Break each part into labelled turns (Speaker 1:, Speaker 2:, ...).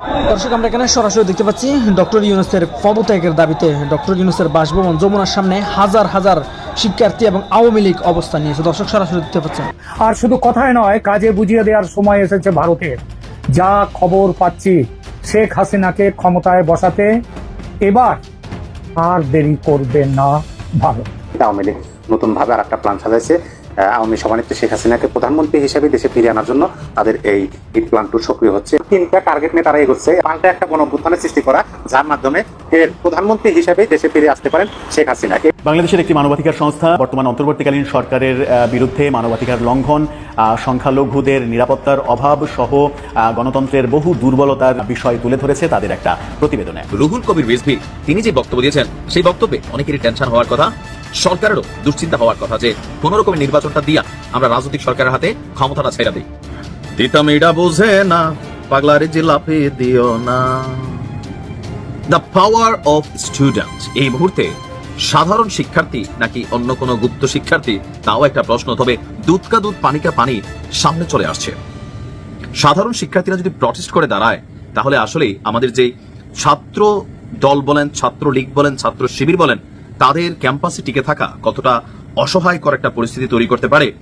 Speaker 1: দর্শক আমরা এখানে সরাসরি দেখতে পাচ্ছি ডক্টর ইউনুসের পদত্যাগের দাবিতে ডক্টর ইউনুসের বাসভবন যমুনার সামনে হাজার হাজার শিক্ষার্থী এবং আওয়ামী লীগ অবস্থান নিয়েছে। দর্শক সরাসরি দেখতে পাচ্ছেন।
Speaker 2: আর শুধু কথায় নয় কাজে বুঝিয়ে দেওয়ার সময় এসেছে ভারতের যা খবর পাচ্ছি শেখ হাসিনাকে ক্ষমতায় বসাতে এবার আর দেরি করবে না ভারত।
Speaker 3: আওয়ামী লীগ নতুন ভাবে আর একটা প্ল্যান সাজাইছে। আওয়ামী সভানেত্রী শেখ হাসিনাকে প্রধানমন্ত্রী হিসেবে দেশে ফিরিয়ে আনার জন্য তাদের এই হিট প্ল্যানটু সক্রিয় হচ্ছে। তিনটা টার্গেট নিয়ে তারা এগোচ্ছে। পাল্টা একটা গণ অভ্যুত্থানের সৃষ্টি করা, যার মাধ্যমে ফের প্রধানমন্ত্রী হিসেবে দেশে ফিরে আসতে পারেন শেখ হাসিনা।
Speaker 4: বাংলাদেশের একটি মানবাধিকার সংস্থা বর্তমান অন্তর্বর্তীকালীন সরকারের বিরুদ্ধে মানবাধিকার লঙ্ঘন সংখ্যালঘুদের নিরাপত্তার অভাব সহ গণতন্ত্রের বহু দুর্বলতার বিষয় তুলে ধরেছে তাদের একটা প্রতিবেদনে।
Speaker 5: রুহুল কবির রিজভি তিনি যে বক্তব্য দিয়েছেন সেই বক্তব্যে অনেকেরই টেনশন হওয়ার কথা সরকারেরও দুশ্চিন্তা হওয়ার কথা যে কোন রকমের নির্বাচনটা দিয়া আমরা রাজনৈতিক সরকারের হাতে ক্ষমতাটা ছেড়ে দিই। দিতাম এটা বোঝে না পাগলারে জিলাপি দিও না। দ্য পাওয়ার অফ স্টুডেন্ট এই মুহূর্তে সাধারণ শিক্ষার্থী নাকি অন্য কোনো গুপ্ত শিক্ষার্থী? তাও একটা প্রশ্ন, তবে দুধকা দুধ, পানি কা পানি সামনে চলে আসছে। সাধারণ শিক্ষার্থীরা যদি প্রটেস্ট করে দাঁড়ায়, তাহলে আসলেই আমাদের যে ছাত্র দল বলেন, ছাত্র লীগ বলেন, ছাত্র শিবির বলেন, তাদের ক্যাম্পাসে টিকে থাকা কতটা অসহায়কর একটা পরিস্থিতি তৈরি করতে পারে।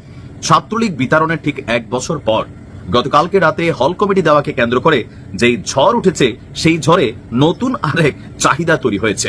Speaker 5: ছাত্রলীগ বিতরণের ঠিক এক বছর পর গতকালকে রাতে হল কমিটি দেওয়াকে কেন্দ্র করে যেই ঝড় উঠেছে, সেই ঝড়ে নতুন আরেক চাহিদা তৈরি হয়েছে।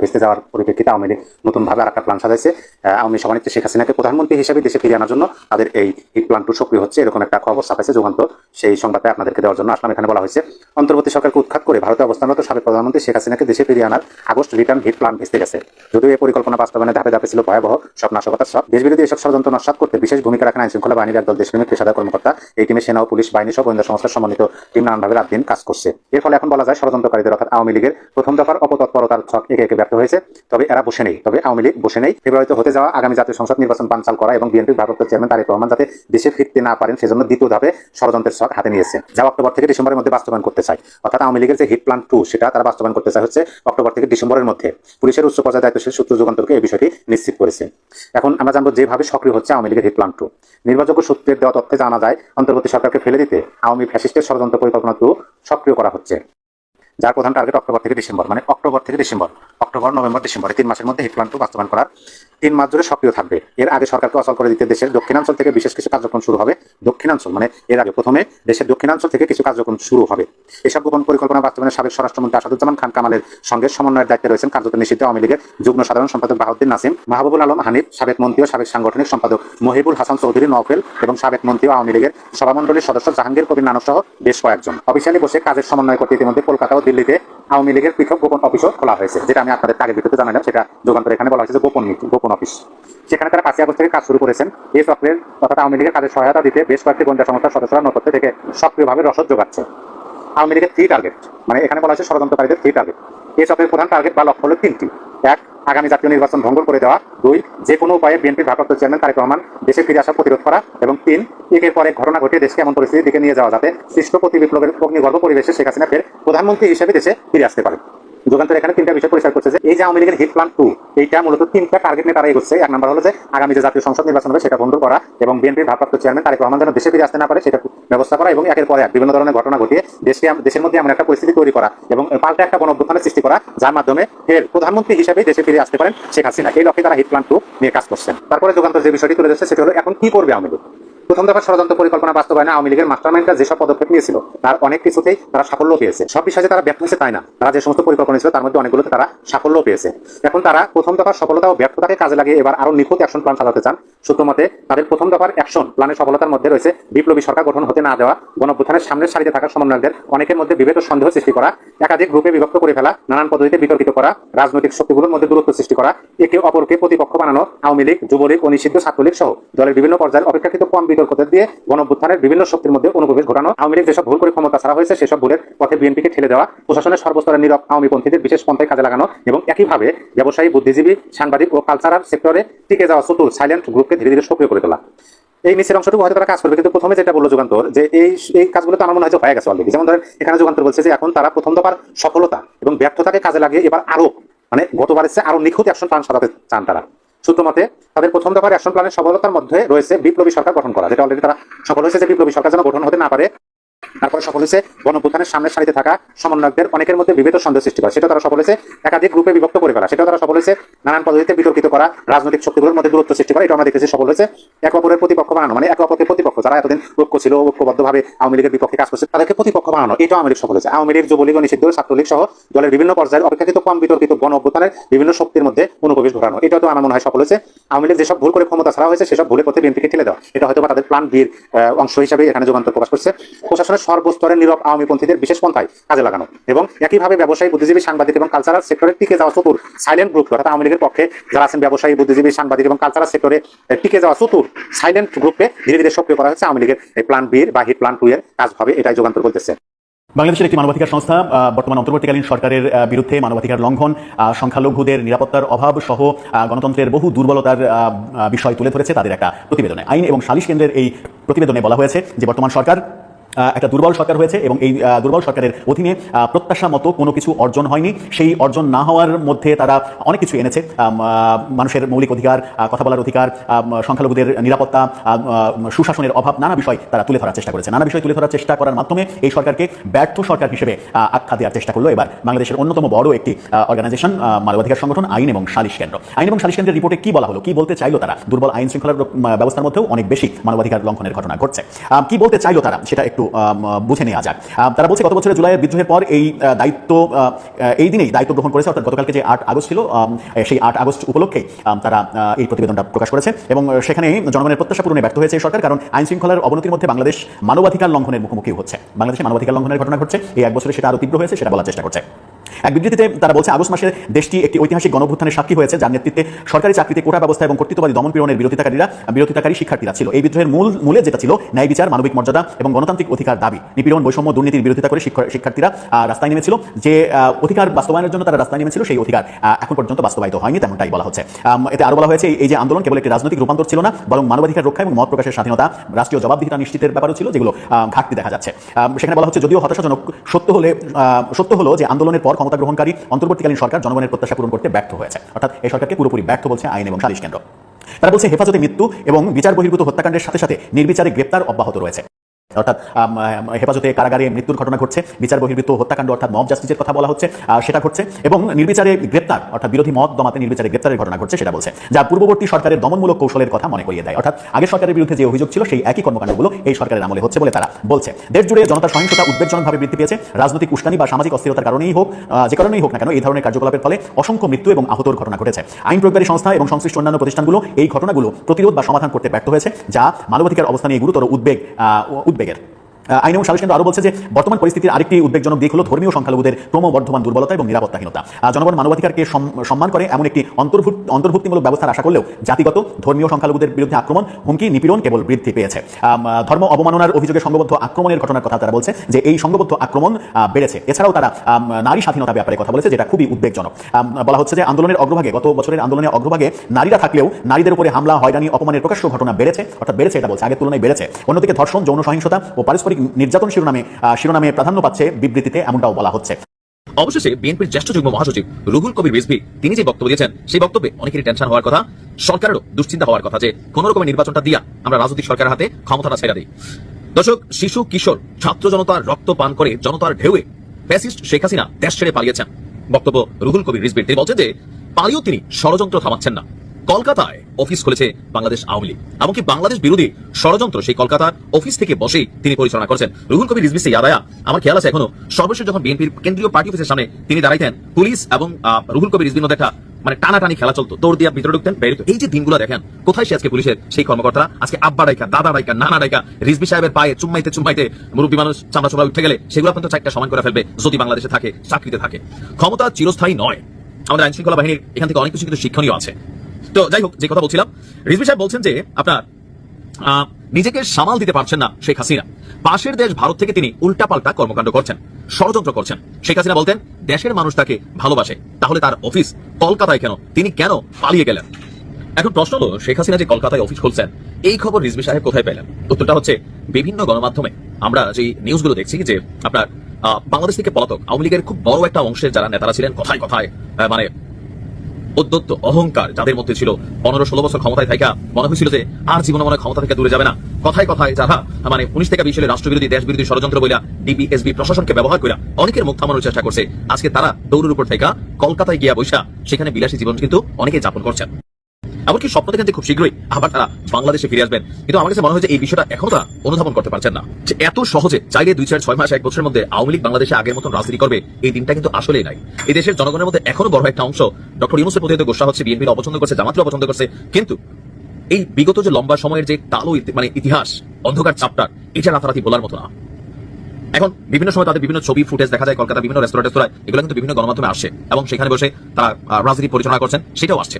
Speaker 3: ভেস্তে যাওয়ার পরিপ্রেক্ষিতে আওয়ামী লীগ নতুন ভাবে আর একটা প্ল্যান সাজাইছে আওয়ামী সভানেত্রী শেখ হাসিনাকে প্রধানমন্ত্রী হিসেবে দেশে ফিরিয়ে আনার জন্য তাদের এই হিট প্ল্যান টু সক্রিয় হচ্ছে, এরকম একটা খবর ছাপাইছে যুগান্তর সেই সংবাদটা আপনাদেরকে দেওয়ার জন্য আসলাম, এখানে বলা হয়েছে, অন্তর্বর্তী সরকারকে উৎখাত করে ভারতে অবস্থানরত সাবেক প্রধানমন্ত্রী শেখ হাসিনাকে দেশে ফিরিয়ে আনার আগস্ট রিটার্ন হিট প্ল্যান ভেস্তে গেছে। যদিও এই পরিকল্পনা বাস্তবায়নে ধাপে ধাপে ছিল ভয়াবহ, সব নাশকতার সব। দেশবিরোধী এসব ষড়যন্ত্র নস্বাত করতে বিশেষ ভূমিকা রাখেন আইন শৃঙ্খলা বাহিনীর একদল দেশপ্রেমিক পেশাদার কর্মকর্তা। এই টিমে সেনা ও পুলিশ বাহিনী সহ গোয়েন্দা সংস্থার সমন্বিত টিম নানানভাবে রাত দিন কাজ করছে। এর ফলে এখন বলা যায় ষড়যন্ত্রকারীদের অর্থাৎ আওয়ামী লীগের প্রথম দফার অপতৎপরতার ছক একে একে ব্যর্থ হয়েছে, তবে এরা বসে নেই। তবে আওয়ামী লীগ বসে নেই। ফেব্রুয়ারিতে হতে যাওয়া আগামী জাতীয় সংসদ নির্বাচন বানচাল করা এবং বিএনপির ভারপ্রাপ্ত চেয়ারম্যান তারেক রহমান যাতে দেশে ফিরতে না পারেন, সেজন্য দ্বিতীয় ধাপে ষড়যন্ত্রের ছক হাতে নিয়েছে। যা অক্টোবর থেকে ডিসেম্বরের মধ্যে বাস্তবায়ন করতে চায়। অর্থাৎ আওয়ামী লীগের যে হিট প্ল্যান টু, সেটা তারা বাস্তবায়ন করতে চায় হচ্ছে অক্টোবর থেকে ডিসেম্বরের মধ্যে। পুলিশের উচ্চ পর্যায়ে দায়িত্বশীল সূত্র যুগান্তরকে এই বিষয়টি নিশ্চিত করেছে। এখন আমরা জানব যেভাবে সক্রিয় হচ্ছে আওয়ামী লীগের হিট প্ল্যান টু। নির্বাচক সূত্রের দেওয়া তথ্যে জানা যায়, অন্তর্বর্তী সরকারকে ফেলে দিতে আওয়ামী ফ্যাসিস্টের ষড়যন্ত্র পরিকল্পনা টু সক্রিয় করা হচ্ছে। যার প্রধান টার্গেট অক্টোবর থেকে ডিসেম্বর মানে অক্টোবর থেকে ডিসেম্বর, অক্টোবর, নভেম্বর, ডিসেম্বর, এই তিন মাসের মধ্যে হিট প্ল্যান টু বাস্তবায়ন করার তিন মাস ধরে সক্রিয় থাকবে। এর আগে সরকারকে অচল করে দিতে দেশের দক্ষিণাঞ্চল থেকে বিশেষ কিছু কার্যক্রম শুরু হবে। দক্ষিণাঞ্চল মানে এর আগে প্রথমে দেশের দক্ষিণাঞ্চল থেকে কিছু কার্যক্রম শুরু হবে। এসব গোপন পরিকল্পনা বাস্তবায়নের সাবেক স্বরাষ্ট্রমন্ত্রী আসাদুজ্জামান খান কামালের সঙ্গে সমন্বয়ের দায়িত্বে রয়েছেন কার্যত নিষিদ্ধ আওয়ামী লীগের যুগ্ম সাধারণ সম্পাদক বাহাউদ্দিন নাসিম, মাহবুবুল আলম হানিফ, সাবেক মন্ত্রী ও সাবেক সাংগঠনিক সম্পাদক মহিবুল হাসান চৌধুরী নওফেল এবং সাবেক মন্ত্রী আওয়ামী লীগের সভামণ্ডলীর সদস্য জাহাঙ্গীর কবির নানক সহ বেশ কয়েকজন। অফিসিয়ালি বসে কাজের সমন্বয় করতে ইতিমধ্যে কলকাতা ও দিল্লিতে আওয়ামী লীগের পৃথক গোপন অফিসও খোলা হয়েছে, যেটা আমি আপনাদের আগের ভিডিওতে জানালাম, সেটা যোগান্তর এখানে বলা হয়েছে যে গোপন নীতি, গোপন অফিস সেখানে তারা পাঁচই আগস্ট থেকে কাজ শুরু করেছেন। এই চক্রের অর্থাৎ আওয়ামী লীগের কাজে সহায়তা দিতে বেশ কয়েকটি গোয়েন্দা সংস্থার সদস্যরা নতত্ব থেকে সক্রিয়ভাবে রসদ যোগাচ্ছে। আওয়ামী লীগের থ্রি টার্গেট মানে এখানে বলা হয়েছে ষড়যন্ত্রকারীদের থ্রি টার্গেট চক্রের প্রধান টার্গেট বা লক্ষ্য হলো তিনটি। এক, আগামী জাতীয় নির্বাচন ভঙ্গ করে দেওয়া। দুই, যে কোনো উপায়ে বিএনপির ভারপ্রাপ্ত চেয়ারম্যান তারেক রহমান দেশে ফিরে আসা প্রতিরোধ করা। এবং তিন, একের পরে ঘটনা ঘটিয়ে দেশকে এমন পরিস্থিতির দিকে নিয়ে যাওয়া যাতে সৃষ্ট প্রতি বিপ্লবের অগ্নিগর্ভ পরিবেশে শেখ হাসিনা ফের প্রধানমন্ত্রী হিসেবে দেশে ফিরে আসতে পারে। যুগান্তর এখানে তিনটা বিষয় পরিষ্কার করছে যে এই যে আওয়ামী লীগের হিট প্ল্যান টু এইটা মূলত তিনটা টার্গেট নিয়ে তারা এগোচ্ছে। এক নম্বর হলো যে আগামী যে জাতীয় সংসদ নির্বাচন হবে সেটা বন্ধ করা এবং বিএনপির ভারপ্রাপ্ত চেয়ারম্যান তারেক রহমান যেন দেশে ফিরে আসতে না পারে সেটা ব্যবস্থা করা এবং একের পরে বিভিন্ন ধরনের ঘটনা ঘটিয়ে দেশকে দেশের মধ্যে এমন একটা পরিস্থিতি তৈরি করা এবং পাল্টা একটা গণ অভ্যুত্থানের সৃষ্টি করা, যার মাধ্যমে ফের প্রধানমন্ত্রী হিসেবে দেশে ফিরে আসতে পারেন শেখ হাসিনা। এই লক্ষ্যে তারা হিট প্ল্যান টু নিয়ে কাজ করছেন। তারপরে যুগান্তর যে বিষয়টি তুলে যাচ্ছে সেটা হলো এখন কি করবে আওয়ামী লীগ? প্রথম দফা ষড়যন্ত্র পরিকল্পনা বাস্তবায়নে আওয়ামী লীগের মাস্টারমাইন্ডরা যেসব পদক্ষেপ নিয়েছিল, তার অনেক কিছুতেই তারা সাফল্য পেয়েছে। সব বিষয়ে তারা ব্যর্থ হয়েছে তাই না? তারা যে সমস্ত পরিকল্পনা ছিল তার মধ্যে অনেকগুলোতে তারা সাফল্য পেয়েছে। এখন তারা প্রথম দফার সফলতা ও ব্যর্থতাকে কাজে লাগিয়ে এবার আরও নিখুঁত অ্যাকশন প্ল্যান চালাতে চান। সূত্র মতে, তাদের প্রথম দফার অ্যাকশন প্ল্যানের সফলতার মধ্যে রয়েছে বিপ্লবী সরকার গঠন হতে না দেওয়া গণঅভ্যুত্থানের সামনের সারিতে থাকা সমন্বয়কদের, অনেকের মধ্যে বিভেদ সন্দেহ সৃষ্টি করা, একাধিক গ্রুপে বিভক্ত করে ফেলা, নানান পদ্ধতিতে বিতর্কিত করা, রাজনৈতিক শক্তিগুলোর মধ্যে দূরত্ব সৃষ্টি করা, একে অপরকে প্রতিপক্ষ বানানো, আওয়ামী লীগ, যুবলীগ ও নিষিদ্ধ ছাত্রলীগ সহ দলের বিভিন্ন পর্যায়ের অপেক্ষাকৃত কম বিতর্কদের দিয়ে গণঅভ্যুত্থানের বিভিন্ন শক্তির মধ্যে অনুপ্রবেশ ঘটানো, আওয়ামী লীগ যেসব ভুল করে ক্ষমতা ছাড়া হয়েছে, সেসব ভুলের পথে বিএনপিকে ঠেলে দেওয়া, প্রশাসনের সর্বস্তরের নীরব আওয়ামী পন্থীদের বিশেষ পন্থায় কাজে লাগানো এবং একইভাবে ব্যবসায়ী, বুদ্ধিজীবী, সাংবাদিক ও কালচারাল সেক্টরে টিকে যাওয়া চতুর সাইলেন্ট গ্রুপকে ধীরে ধীরে সক্রিয় করে তোলা। এই নিচের অংশটুকু হয়তো তারা কাজ করবে, কিন্তু প্রথমে যেটা বলল যুগান্তর, যে এই এই কাজগুলো তো আমার মনে হয় হয়ে গেছে অলরেডি যেমন ধরেন, এখানে যুগান্তর বলছে যে এখন তারা প্রথম দফার সফলতা এবং ব্যর্থতাকে কাজে লাগিয়ে এবার আরও মানে গতবারের চেয়ে আরও নিখুঁত অ্যাকশন প্ল্যান সাজাতে চান তারা। সূত্র মতে তাদের প্রথম দফার অ্যাকশন প্ল্যানের সফলতার মধ্যে রয়েছে বিপ্লবী সরকার গঠন করা, যেটা অলরেডি তারা সফল হয়েছে যে বিপ্লবী সরকার যেন গঠন হতে না পারে। তারপরে সফল হয়েছে গণপ্রধানের সামনের সারিতে থাকা সমন্বয়কদের অনেকের মধ্যে বিভেদ সন্দেহ সৃষ্টি করা সেটা তারা সফল হয়েছে। একাধিক গ্রুপে বিভক্ত করে ফেলা। সেটা তারা সফল হয়েছে। নানান পদ্ধতিতে বিতর্কিত করা রাজনৈতিক শক্তিগুলোর মধ্যে দূরত্ব সৃষ্টি করা এটা আমরা দেখেছি সফল হয়েছে। এক অপরের প্রতিপক্ষ বানানো মানে এক অপরকে প্রতিপক্ষ। যারা এতদিন ঐক্য ছিল, ঐক্যবদ্ধভাবে আওয়ামী লীগের বিপক্ষে কাজ করছে, তাদেরকে প্রতিপক্ষ বানানো এটা আওয়ামী লীগ সফল হয়েছে। আওয়ামী লীগ, যুবলীগ নিষিদ্ধ, ছাত্রলীগ সহ দলের বিভিন্ন পর্যায়ের অপেক্ষাকৃত কম বিতর্কিত গণ অভ্যুত্থানের বিভিন্ন শক্তির মধ্যে অনুপ্রবেশ ঘটানো এটা তো আমার মনে হয় সফল হয়েছে। আওয়ামী লীগ যেসব ভুল করে ক্ষমতা ছাড়া হয়েছে, সেসব ভুলের পথে বিএনপিকে ঠেলে দেওয়া। এটা হয়তো তাদের প্ল্যান বির অংশ হিসাবে এখানে যুগান্তর প্রকাশ করছে। প্রশাসনের সর্বস্তরের নীরব আওয়ামী পন্থীদের বিশেষ পন্থায় কাজে লাগানো এবং একইভাবে ব্যবসায়ী, বুদ্ধিজীবী, সাংবাদিক এবং কালচারাল সেক্টরে টিকে যাওয়া চতুর সাইলেন্ট গ্রুপ অর্থাৎ আওয়ামী লীগের পক্ষে যারা আছেন ব্যবসায়ী, বুদ্ধিজীবী, সাংবাদিক এবং কালচারাল সেক্টরে টিকে যাওয়া চতুর সাইলেন্ট গ্রুপকে ধীরে ধীরে সক্রিয় করা হচ্ছে আওয়ামী লীগের প্ল্যান বির বা হিট প্ল্যান টু এর কাজ হবে এটাই যুগান্তর বলতেছে
Speaker 4: বাংলাদেশের একটি মানবাধিকার সংস্থা বর্তমান অন্তর্বর্তীকালীন সরকারের বিরুদ্ধে মানবাধিকার লঙ্ঘন সংখ্যালঘুদের নিরাপত্তার অভাব সহ গণতন্ত্রের বহু দুর্বলতার বিষয় তুলে ধরেছে তাদের একটা প্রতিবেদনে। আইন এবং সালিশ কেন্দ্রের এই প্রতিবেদনে বলা হয়েছে যে বর্তমান সরকার একটা দুর্বল সরকার হয়েছে এবং এই দুর্বল সরকারের অধীনে প্রত্যাশা মতো কোনো কিছু অর্জন হয়নি। সেই অর্জন না হওয়ার মধ্যে তারা অনেক কিছু এনেছে। মানুষের মৌলিক অধিকার কথা বলার অধিকার সংখ্যালঘুদের নিরাপত্তা সুশাসনের অভাব, নানা বিষয় তারা তুলে ধরার চেষ্টা করেছে। নানা বিষয় তুলে ধরার চেষ্টা করার মাধ্যমে এই সরকারকে ব্যর্থ সরকার হিসেবে আখ্যা দেওয়ার চেষ্টা করল। এবার বাংলাদেশের অন্যতম বড় একটি অর্গানাইজেশন মানবাধিকার সংগঠন, আইন এবং সালিশ কেন্দ্র। আইন এবং সালিশ কেন্দ্রের রিপোর্টে কি বলা হলো? কি বলতে চাইলো তারা? দুর্বল আইন শৃঙ্খলার ব্যবস্থার মধ্যেও অনেক বেশি মানবাধিকার লঙ্ঘনের ঘটনা ঘটছে। কি বলতে চাইলো তারা? সেটা একটু আম, বুঝে নেওয়া যাক। তারা বলছে গত বছরের জুলাইয়ের বিদ্রোহের পর এই দায়িত্ব এই দিনেই দায়িত্ব গ্রহণ করেছে অর্থাৎ গতকালকে যে আট আগস্ট ছিল সেই আট আগস্ট উপলক্ষে তারা এই প্রতিবেদনটা প্রকাশ করেছে এবং সেখানে জনগণের প্রত্যাশা পূরণে ব্যর্থ হয়েছে সরকার কারণ আইন শৃঙ্খলার অবনতির মধ্যে বাংলাদেশ মানবাধিকার লঙ্ঘনের মুখোমুখি হচ্ছে। বাংলাদেশে মানবাধিকার লঙ্ঘনের ঘটনা ঘটছে এই এক বছরে সেটা আরও তীব্র হয়েছে সেটা বলার চেষ্টা করছে। এক বিবৃতিতে তারা বলছে, আগস্ট মাসে দেশটি একটি ঐতিহাসিক গণভ্যুত্থানের সাক্ষী হয়েছে, যার নেতৃত্বে সরকারি চাকরিতে কোটা ব্যবস্থা এবং কর্তৃত্ববাদী দমন পীড়নের বিরোধিতাকারীরা, বিরোধিতাকারী শিক্ষার্থীরা ছিল। এই বিদ্রোহের মূল, মূলে যেটা ছিল, ন্যায় বিচার, মানবিক মর্যাদা এবং গণতান্ত্রিক অধিকার দাবি। নিপীড়ন, বৈষম্য, দুর্নীতির বিরোধিতা করে শিক্ষার্থীরা রাস্তায় নেমেছিল। যে অধিকার বাস্তবায়নের জন্য তারা রাস্তায় নেমেছিল, সেই অধিকার এখন পর্যন্ত বাস্তবায়িত হয়নি, তেমনটাই বলা হচ্ছে। এতে আরও বলা হয়েছে, এই- যে আন্দোলন কেবল একটি রাজনৈতিক রূপান্তর ছিল না, বরং মানবাধিকার রক্ষা এবং মত প্রকাশের স্বাধীনতা, রাষ্ট্রীয় জবাবদিহিতা নিশ্চিতের ব্যাপারও ছিল, যেগুলো ঘাটতি দেখা যাচ্ছে। সেখানে বলা হচ্ছে, যদিও হতাশাজনক, সত্য হলে সত্য হলো যে আন্দোলনের পর ক্ষমতা গ্রহণকারী অন্তর্বর্তীকালীন সরকার জনগণের প্রত্যাশা পূরণ করতে ব্যর্থ হয়েছে। অর্থাৎ এই সরকারকে পুরোপুরি ব্যর্থ বলছে আইন এবং সালিশ কেন্দ্র। তারা বলছে হেফাজতে মৃত্যু এবং বিচার বহির্ভূত হত্যাকাণ্ডের সাথে সাথে নির্বিচারে গ্রেপ্তার অব্যাহত রয়েছে। অর্থাৎ হেফাজতে কারাগারে মৃত্যুর ঘটনা ঘটছে বিচার বহির্ভূত হত্যাকাণ্ড অর্থাৎ মব জাস্টিসের কথা বলা হচ্ছে সেটা ঘটছে এবং নির্বিচারে গ্রেপ্তার অর্থাৎ বিরোধী মত দমাতে নির্বিচারে গ্রেপ্তারের ঘটনা ঘটছে সেটা বলছে যা পূর্ববর্তী সরকারের দমনমূলক কৌশলের কথা মনে করিয়ে দেয়। অর্থাৎ আগের সরকারের বিরুদ্ধে যে অভিযোগ ছিল সেই একই কর্মকাণ্ডগুলো এই সরকারের আমলে হচ্ছে বলে তারা বলছে। দেশ জুড়ে জনতার সহিংসতা উদ্বেগজনকভাবে বৃদ্ধি পেয়েছে রাজনৈতিক উস্কানি বা সামাজিক অস্থিরতার কারণেই হোক যে কারণেই হোক না কেন এই ধরনের কার্যকলাপের ফলে অসংখ্য মৃত্যু এবং আহতর ঘটনা ঘটেছে। আইন প্রয়োগকারী সংস্থা এবং সংশ্লিষ্ট অন্যান্য প্রতিষ্ঠানগুলো এই ঘটনাগুলো প্রতিরোধ বা সমাধান করতে ব্যর্থ হয়েছে যা মানবাধিকার অবস্থা নিয়ে গুরুতর উদ্বেগ আহ, bigger. আইন এবং সালিশ কেন্দ্র আরও বলছে যে বর্তমান পরিস্থিতির আরেকটি উদ্বেগজনক দিক হলো ধর্মীয় সংখ্যালঘুদের ক্রমবর্ধমান দুর্বলতা এবং নিরাপত্তাহীনতা। জনগণ মানবাধিকারকে সম্মান করে এমন একটি অন্তর্ভুক্ত, অন্তর্ভুক্তিমূলক ব্যবস্থার আশা করলেও জাতিগত ধর্মীয় সংখ্যালঘুদের বিরুদ্ধে আক্রমণ হুমকি, নিপীড়ন কেবল বৃদ্ধি পেয়েছে। ধর্ম অবমাননার অভিযোগে সংঘবদ্ধ আক্রমণের ঘটনার কথা তারা বলছে যে এই সংঘবদ্ধ আক্রমণ বেড়েছে। এছাড়াও তারা নারী স্বাধীনতা ব্যাপারে কথা বলেছে যেটা খুবই উদ্বেগজনক। বলা হচ্ছে যে আন্দোলনের অগ্রভাগে, গত বছরের আন্দোলনের অগ্রভাগে নারীরা থাকলেও নারীদের উপরে হামলা, হয়রানি, অপমানের প্রকাশ্য ঘটনা বেড়েছে, অর্থাৎ বেড়েছে এটা বলছে, আগের তুলনায় বেড়েছে। অন্যদিকে ধর্ষণ, যৌন সহিংসতা ও পারস্পরিক নির্যাতন শিরোনামে শিরোনামে প্রাধান্য পাচ্ছে বিবৃতিতে এমনটাও বলা হচ্ছে।
Speaker 5: অবশেষে বিএনপির জ্যেষ্ঠ যুগ্ম মহাসচিব রুহুল কবির রিজভি, তিনি যে বক্তব্য দিয়েছেন, সেই বক্তব্যে অনেকেরই টেনশন হওয়ার কথা, সরকারেরও দুশ্চিন্তা হওয়ার কথা যে কোন রকমের নির্বাচনটা দিয়া আমরা রাজনৈতিক সরকারের হাতে ক্ষমতাটা ছেড়ে দিই। দর্শক, শিশু, কিশোর, ছাত্র জনতার রক্ত পান করে জনতার ঢেউয়ে ফ্যাসিস্ট শেখ হাসিনা দেশ ছেড়ে পালিয়েছেন। বক্তব্য রুহুল কবির রিজভির, তিনি বলছেন যে পালিয়েও তিনি ষড়যন্ত্র থামাচ্ছেন না। কলকাতায় অফিস খুলেছে বাংলাদেশ আওয়ামী লীগ। এমনকি বাংলাদেশ বিরোধী ষড়যন্ত্র সেই কলকাতার অফিস থেকে বসেই তিনি পরিচালনা করছেন। রুহুল কবির, রিজভি সে, আদায়া, আমার খেয়াল আছে এখনও, সর্বশেষ যখন বিএনপির কেন্দ্রীয় পার্টি অফিসের সামনে তিনি দাঁড়াইতেন, পুলিশ এবং রুহুল কবির, রিজভির মধ্যে একটা মানে টানাটানি খেলা চলতো। দৌড় দিয়ে ভিতরে ঢুকতেন বেরিত এই যে দিনগুলো দেখেন, কোথায় সে আজকে পুলিশের সেই কর্মকর্তা আজকে আব্বা ডাইকা, দাদা ডাইকা, নানা ডাইকা, রিজভি সাহেবের পায়ে চুম্মাইতে চুম্মাইতে মুরব্বী মানুষ চামড়া চোমড়া উঠে গেলে সেগুলো কিন্তু চারটা সমান করে ফেলবে, যদি বাংলাদেশে থাকে, চাকরিতে থাকে। ক্ষমতা চিরস্থায়ী নয়। আমাদের আইন শৃঙ্খলা বাহিনীর এখান থেকে অনেক কিছু কিন্তু শিক্ষণীয় আছে। তো যাই হোক, যে কথা বলছিলাম, রিজভি সাহেব বলছেন যে আপনার নিজেকে সামাল দিতে পারছেন না শেখ হাসিনা। পাশের দেশ ভারত থেকে তিনি উল্টাপাল্টা কর্মকাণ্ড করছেন, ষড়যন্ত্র করছেন। শেখ হাসিনা বলতেন, দেশের মানুষ তাকে ভালোবাসে, তাহলে তার অফিস কলকাতায় কেন? তিনি কেন পালিয়ে গেলেন? এখন প্রশ্ন হলো, শেখ হাসিনা যে কলকাতায় অফিস খুলছেন, এই খবর রিজভি সাহেব কোথায় পেলেন? উত্তরটা হচ্ছে বিভিন্ন গণমাধ্যমে। আমরা যে নিউজগুলো দেখছি যে আপনার বাংলাদেশ থেকে পলাতক, আওয়ামী লীগের খুব বড় একটা অংশের যারা নেতারা ছিলেন, কথায় কথায় মানে উদ্যত্ত অহংকার যাদের মধ্যে ছিল পনেরো ষোলো বছর ক্ষমতায় থাকা মনে হয়েছিল যে আর জীবনে মনে ক্ষমতা থেকে দূরে যাবে না। কথায় কথায় যারা মানে উনিশ থেকে বিশ সালে রাষ্ট্রবিরোধী দেশ বিরোধী ষড়যন্ত্র বইলা ডিবিএসবি প্রশাসনকে ব্যবহার করে অনেকের মুখ থামানোর চেষ্টা করছে। আজকে তারা দৌড়ের উপর থেকে কলকাতায় গিয়া বৈশা সেখানে বিলাসী জীবন কিন্তু অনেকে যাপন করছেন। এমনকি স্বপ্ন দেখেন যে খুব শীঘ্রই আবার তারা বাংলাদেশে ফিরে আসবেন। কিন্তু আমার কাছে মনে হয় যে এই বিষয়টা এখনও তারা অনুধাবন করতে পারছেন না। যে এত সহজে চাইলে দুই চার ছয় মাস এক বছরের মধ্যে আওয়ামী লীগ বাংলাদেশে আগের মতন রাজনীতি করবে, এই দিনটা কিন্তু আসলেই নাই। এই দেশের জনগণের মধ্যে এখনও বড় একটা অংশ ডক্টর ইউনুসের প্রতি গোসা হচ্ছে, বিএনপির অপছন্দ করছে, জামাতের অপছন্দ করছে। কিন্তু এই বিগত যে লম্বা সময়ের যে কালো মানে ইতিহাস, অন্ধকার চাপটার, এটা রাতারাতি বলার মতো না। এখন বিভিন্ন সময় তাদের বিভিন্ন ছবি, ফুটেজ দেখা যায় কলকাতা বিভিন্ন রেস্তোরাঁ টেস্তোরাঁ এগুলো কিন্তু বিভিন্ন গণমাধ্যমে আসে এবং সেখানে বসে তারা রাজনীতি পরিচালনা করছেন, সেটাও আসছে।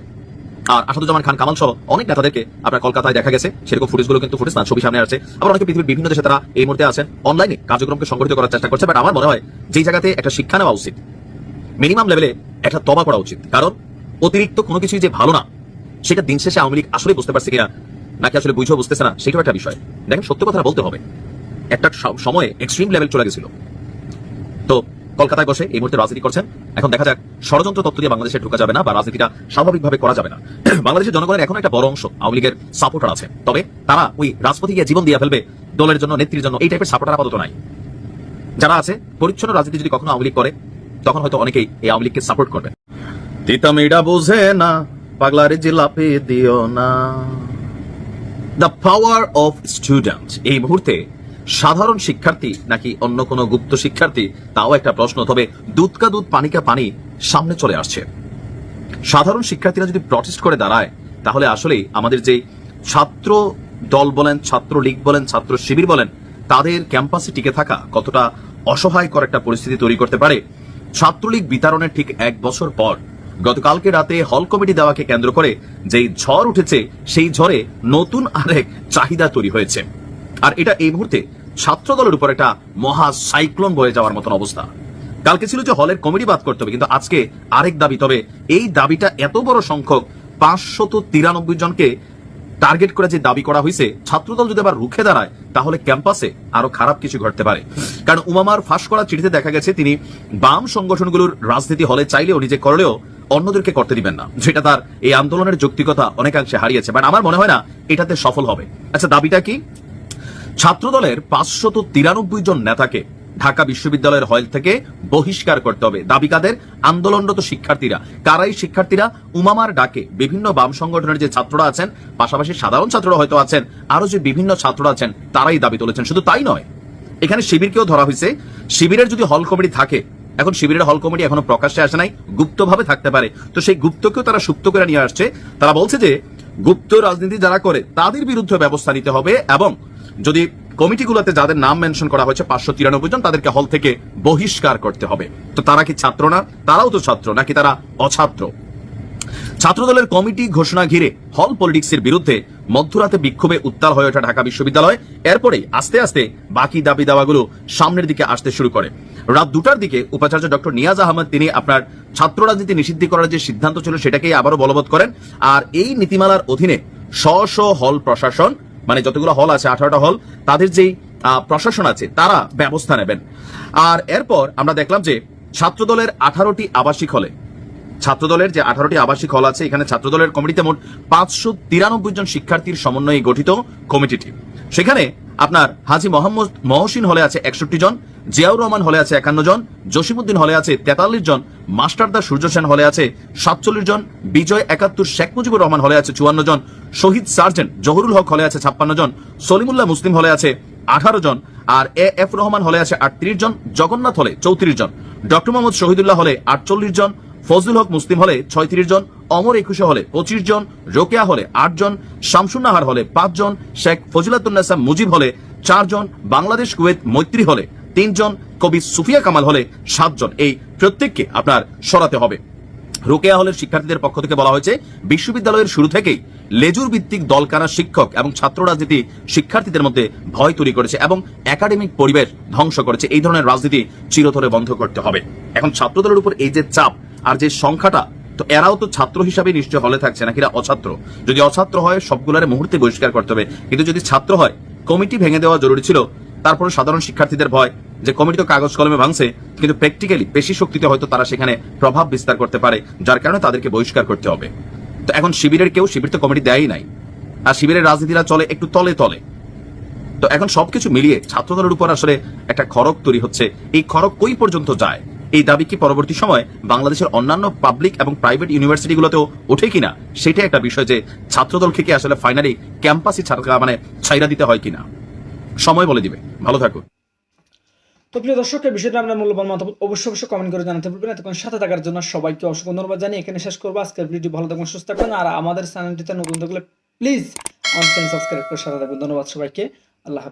Speaker 5: আর আসাদুজ্জামান খান, কামাল সহ অনেক নেতাদেরকে আপনার কলকাতায় দেখা গেছে। সেরকম ফুটেজগুলো কিন্তু ফুটেজ ছবি সামনে আছে। আবার অনেকে পৃথিবীর বিভিন্ন দেশে তারা এই মুহূর্তে আছেন। অনলাইনে কার্যক্রমকে সংগঠিত করার চেষ্টা করছে, বাট আমার মনে হয় যেই জায়গাতে একটা শিক্ষা নেওয়া উচিত। মিনিমাম লেভেলে একটা তবা করা উচিত। কারণ অতিরিক্ত কোনো কিছুই যে ভালো না, সেটা দিন শেষে আওয়ামী লীগ আসলে বুঝতে পারছে কিনা, নাকি আসলে বুঝেও বুঝতেছে না, সেটাও একটা বিষয়। দেখেন, সত্য কথা বলতে হবে। একটা সময়ে এক্সট্রিম লেভেল চলে গেছিল। তো কলকাতায় বসে এই মুহূর্তে রাজনীতি করছেন। এখন দেখা যাক, ষড়যন্ত্র তত্ত্ব দিয়ে বাংলাদেশে ঢোকা যাবে না বা রাজনীতিটা স্বাভাবিকভাবে করা যাবে না। বাংলাদেশের জনগণের এখন একটা বড় অংশ আওয়ামী লীগের সাপোর্টার আছে। তবে তারা ওই রাজপথে গিয়ে জীবন দিয়ে ফেলবে দলের জন্য, নেত্রীর জন্য, এই টাইপের সাপোর্টার আপাতত নাই। যারা আছে, পরিচ্ছন্ন রাজনীতি যদি কখনো আওয়ামী করে, তখন হয়তো অনেকেই এই আওয়ামী লীগকে সাপোর্ট করবে। তিতামিটা বোঝে না পাগলারে জিলাপি দিও না। দ্য পাওয়ার অফ স্টুডেন্ট এই মুহূর্তে সাধারণ শিক্ষার্থী নাকি অন্য কোনো গুপ্ত শিক্ষার্থী? তাও একটা প্রশ্ন, তবে দুধকা দুধ, পানিকা পানি সামনে চলে আসছে। সাধারণ শিক্ষার্থীরা যদি প্রটেস্ট করে দাঁড়ায়, তাহলে আসলেই আমাদের যে ছাত্র দল বলেন, ছাত্র লীগ বলেন, ছাত্র শিবির বলেন, তাদের ক্যাম্পাসে টিকে থাকা কতটা অসহায়কর একটা পরিস্থিতি তৈরি করতে পারে। ছাত্রলীগ বিতরণের ঠিক এক বছর পর গতকালকে রাতে হল কমিটি দেওয়াকে কেন্দ্র করে যেই ঝড় উঠেছে, সেই ঝড়ে নতুন আরেক চাহিদা তৈরি হয়েছে। আর এটা এই মুহূর্তে ছাত্র দলের উপর একটা মহা সাইক্লোন বয়ে যাওয়ার মতন অবস্থা। কালকে ছিল যে হলের কমিটি বাদ করতে হবে, কিন্তু আজকে আরেক দাবি, তবে এই দাবিটা এত বড় সংখ্যক, পাঁচশত তিরানব্বই জনকে টার্গেট করে যে দাবি করা হয়েছে, ছাত্রদল যদি আবার রুখে দাঁড়ায়, তাহলে ক্যাম্পাসে আরও খারাপ কিছু ঘটতে পারে। কারণ উমামার ফাঁস করা চিঠিতে দেখা গেছে, তিনি বাম সংগঠনগুলোর রাজনীতি হলে চাইলেও নিজে করলেও অন্যদেরকে করতে দিবেন না, যেটা তার এই আন্দোলনের যৌক্তিকতা অনেকাংশে হারিয়েছে। বাট আমার মনে হয় না, এটাতে সফল হবে। আচ্ছা দাবিটা কি? ছাত্রদলের পাঁচশত তিরানব্বই জন নেতাকে ঢাকা বিশ্ববিদ্যালয়ের হল থেকে বহিষ্কার করতে হবে। দাবি কাদের? আন্দোলনরত শিক্ষার্থীরা। কারাই শিক্ষার্থীরা উমামার ডাকে বিভিন্ন বাম সংগঠনের যে ছাত্ররা আছেন, পাশাপাশি সাধারণ ছাত্ররা হয়তো আছেন আরও যে বিভিন্ন ছাত্ররা আছেন, তারাই দাবি তুলেছেন। শুধু তাই নয়, এখানে শিবিরকেও ধরা হয়েছে। শিবিরের যদি হল কমিটি থাকে, এখন শিবিরের হল কমিটি এখনও প্রকাশ্যে আসে নাই, গুপ্তভাবে থাকতে পারে। তো সেই গুপ্তকেও তারা সুপ্ত করে নিয়ে আসছে। তারা বলছে যে, গুপ্ত রাজনীতি যারা করে, তাদের বিরুদ্ধে ব্যবস্থা নিতে হবে এবং যদি কমিটিগুলোতে যাদের নাম মেনশন করা হয়েছে পাঁচশো তিরানব্বই জন, তাদেরকে হল থেকে বহিষ্কার করতে হবে। তো তারা কি ছাত্র না? তারাও তো ছাত্র, নাকি তারা অছাত্র? ছাত্রদলের কমিটি ঘোষণা ঘিরে হল পলিটিক্সের বিরুদ্ধে মধ্যরাতে বিক্ষোভে উত্তাল হয়ে ওঠা ঢাকা বিশ্ববিদ্যালয় এরপরে আস্তে আস্তে বাকি দাবি দাওয়াগুলো সামনের দিকে আসতে শুরু করে। রাত দুটার দিকে উপাচার্য ডক্টর নিয়াজ আহমদ, তিনি আপনার ছাত্র রাজনীতি নিষিদ্ধ করার যে সিদ্ধান্ত ছিল সেটাকেই আবারও বলবৎ করেন। আর এই নীতিমালার অধীনে স্ব হল প্রশাসন মানে যতগুলো হল আছে, আঠারোটা হল, তাদের যেই প্রশাসন আছে, তারা ব্যবস্থা নেবেন। আর এরপর আমরা দেখলাম যে ছাত্রদলের আঠারোটি আবাসিক হলে, ছাত্রদলের যে আঠারোটি আবাসিক হল আছে, এখানে ছাত্রদলের কমিটিতে মোট পাঁচশো তিরানব্বই জন শিক্ষার্থীর সমন্বয়ে গঠিত কমিটিটি। সেখানে আপনার হাজি মোহাম্মদ মহসিন হলে আছে একষট্টি জন জিয়াউর রহমান হলে আছে একান্ন জন জসিমুদ্দিন হলে আছে তেতাল্লিশ জন, মাস্টারদা সূর্য সেন হলে আছে সাতচল্লিশ জন, বিজয় একাত্তর শেখ মুজিবুর রহমান হলে আছে চুয়ান্ন জন, শহীদ সার্জেন্ট জহরুল হক হলে আছে ছাপ্পান্ন জন, সলিমুল্লাহ মুসলিম হলে আছে আঠারো জন, আর এ এফ রহমান হলে আছে আটত্রিশ জন, জগন্নাথ হলে চৌত্রিশ জন, ডক্টর মোহাম্মদ শহীদুল্লাহ হলে আটচল্লিশ জন, ফজলুল হক মুসলিম হলে ছয়ত্রিশ জন, অমর একুশে হলে পঁচিশ জন, রোকেয়া হলে আট জন, শামসুন্নাহার হলে পাঁচ জন, শেখ ফজিলাতুন্নেসা মুজিব হলে চারজন বাংলাদেশ কুয়েত মৈত্রী হলে তিনজন কবি সুফিয়া কামাল হলে সাতজন। এই প্রত্যেককে আপনার সরাতে হবে। রোকেয়া হলের শিক্ষার্থীদের পক্ষ থেকে বলা হয়েছে, বিশ্ববিদ্যালয়ের শুরু থেকেই লেজুর ভিত্তিক দলকানা শিক্ষক এবং ছাত্র রাজনীতি শিক্ষার্থীদের মধ্যে ভয় তৈরি করেছে এবং একাডেমিক পরিবেশ ধ্বংস করেছে। এই ধরনের রাজনীতি চিরতরে বন্ধ করতে হবে। এখন ছাত্রদলের উপর এই যে চাপ আর যে সংখ্যাটা, তো এরাও তো ছাত্র হিসাবে নিশ্চয় হলে থাকছে নাকি অছাত্র? যদি অছাত্র হয়, সবগুলোর মুহূর্তে বহিষ্কার করতে হবে। কিন্তু যদি ছাত্র হয়, কমিটি ভেঙে দেওয়া জরুরি ছিল তারপরে সাধারণ শিক্ষার্থীদের ভয় যে কমিটি তো কাগজ কলমে ভাঙছে, কিন্তু প্র্যাকটিক্যালি বেশি শক্তিতে হয়তো তারা সেখানে প্রভাব বিস্তার করতে পারে, যার কারণে তাদেরকে বহিষ্কার করতে হবে। তো এখন শিবিরের কেউ, শিবির তো কমিটি দেয়ই নাই। আর শিবিরের রাজনীতিরা চলে একটু তলে তলে। তো এখন সবকিছু মিলিয়ে ছাত্রদলের উপর আসলে একটা খড়ক তৈরি হচ্ছে। এই খড়ক কই পর্যন্ত যায়? এই দাবি কি পরবর্তী সময় বাংলাদেশের অন্যান্য পাবলিক এবং প্রাইভেট ইউনিভার্সিটিগুলোতেও ওঠে কিনা? সেটা একটা বিষয় যে ছাত্রদলকে কি আসলে ফাইনালি ক্যাম্পাসই ছাড়া মানে ছাইরা দিতে হয় কিনা। সময় বলে দিবে। ভালো থাকো।
Speaker 1: তো প্রিয় দর্শক, এই বিষয়টা আপনার মূল্যবান মতামত অবশ্যই অবশ্যই কমেন্ট করে জানাতে ভুলবেন না। এতক্ষণ সাথে থাকার জন্য সবাইকে অসংখ্য ধন্যবাদ জানিয়ে এখানে শেষ করব। আজকের ভিডিও ভালো থাকবেন সুস্থ থাকবেন আর আমাদের চ্যানেলটিতে নতুন থাকলে প্লিজ আমার চ্যানেল সাবস্ক্রাইব করে সাথে থাকবেন ধন্যবাদ সবাইকে। আল্লাহ।